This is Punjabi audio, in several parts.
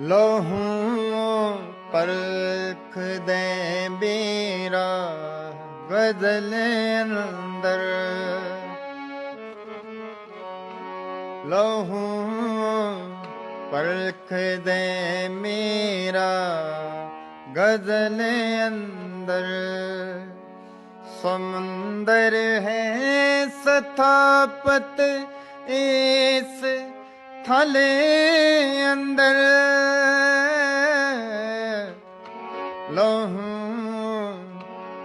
ਲਹੂ ਪਰਖ ਦੇ ਬੇਰਾ ਗਜ਼ਲ ਅੰਦਰ। ਲਹੂ ਪਰਖ ਦੇ ਮੇਰਾ ਗਜ਼ਲ ਅੰਦਰ। ਸਮੁੰਦਰ ਹੈ ਸਥਾਪਤ ਇਸ ਥਲੇ ਅੰਦਰ।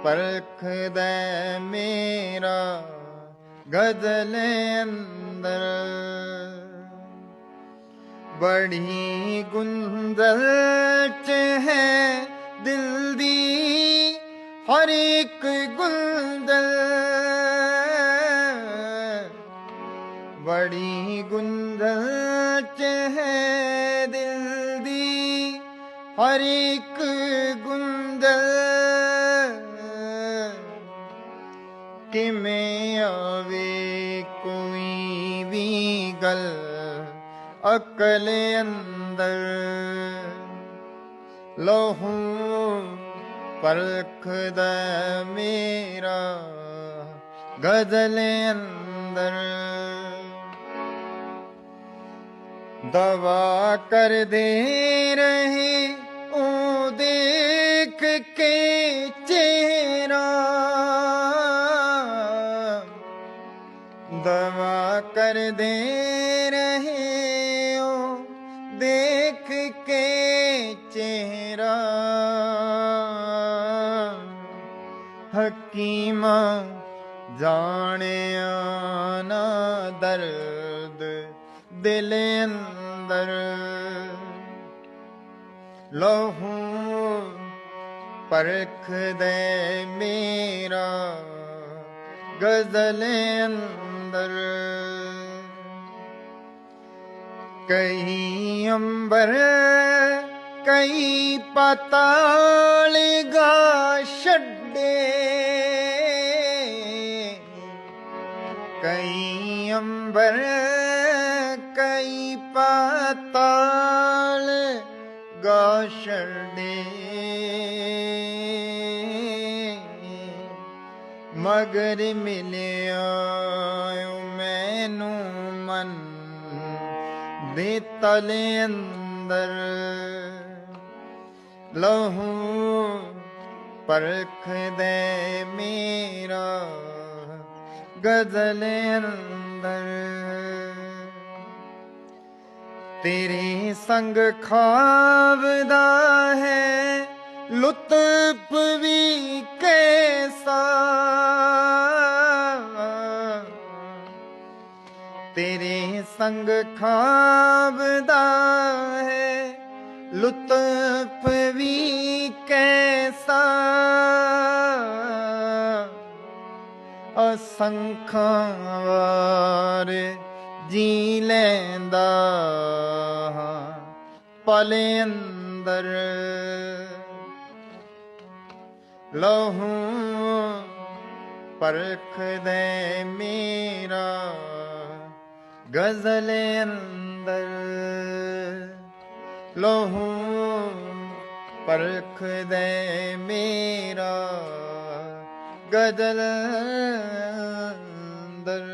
ਪਰਖ ਦੇ ਮੇਰਾ ਗਜ਼ਲ ਅੰਦਰ। ਬੜੀ ਗੁੰਦਲ ਚ ਹੈ ਦਿਲ ਦੀ ਹਰ ਇੱਕ ਗੁੰਦਲ ਬੜੀ ਗੁੰਦਲ ਚ ਹੈ ਦਿਲ ਹਰ ਇੱਕ ਗੁੰਦਲ ਕਿਵੇਂ ਆਵੇ, ਕੋਈ ਵੀ ਗੱਲ ਅਕਲ ਅੰਦਰ। ਲਹੂ ਪਰਖ ਦਾ ਮੇਰਾ ਗਜ਼ਲ ਅੰਦਰ। ਦਵਾ ਕਰ ਦੇ ਰਹੇ ਉਹ ਦੇਖ ਕੇ ਚਿਹਰਾ ਦਵਾ ਕਰਦੇ ਰਹੇ ਉਹ ਦੇਖ ਕੇ ਚਿਹਰਾ। ਹਕੀਮਾ ਜਾਣਿਆ ਨਾ ਦਰਦ ਦਿਲ ਅੰਦਰ। ਲਹੂ ਪਰਖ ਦੇ ਮੇਰਾ ਗਜ਼ਲ ਅੰਦਰ। ਕਈ ਅੰਬਰ, ਕਈ ਪਤਾਲ ਗਾ ਛੱਡੇ। ਕਈ ਅੰਬਰ, ਕਈ ਪਤਾਲ ਗਾ ਛੱਡੇ। ਮਗਰ ਮਿਲਿਆ ਮੈਨੂੰ ਮਨ ਦੇ ਤਲੇ ਅੰਦਰ। ਲਹੂ ਪਰਖ ਦੇ ਮੇਰਾ ਗਜ਼ਲ ਅੰਦਰ। ਤੇਰੇ ਸੰਗ ਖਾਵਦਾ ਹੈ, ਲੁਤਫ ਵੀ ਕੈਸਾ? ਤੇਰੇ ਸੰਗ ਖਾਵਦਾ ਹੈ, ਲੁਤਫ ਵੀ ਕੈਸਾ? ਅਸੰਖਾਂ ਵਾਰ ਜੀ ਲੈਂਦਾ ਹਾਂ ਪਲੇ ਅੰਦਰ। ਲਹੂ ਪਰਖ ਦੇ ਮੇਰਾ ਗਜ਼ਲ ਅੰਦਰ। ਲਹੂ ਪਰਖ ਦੇ ਮੇਰਾ ਗਜ਼ਲ ਅੰਦਰ।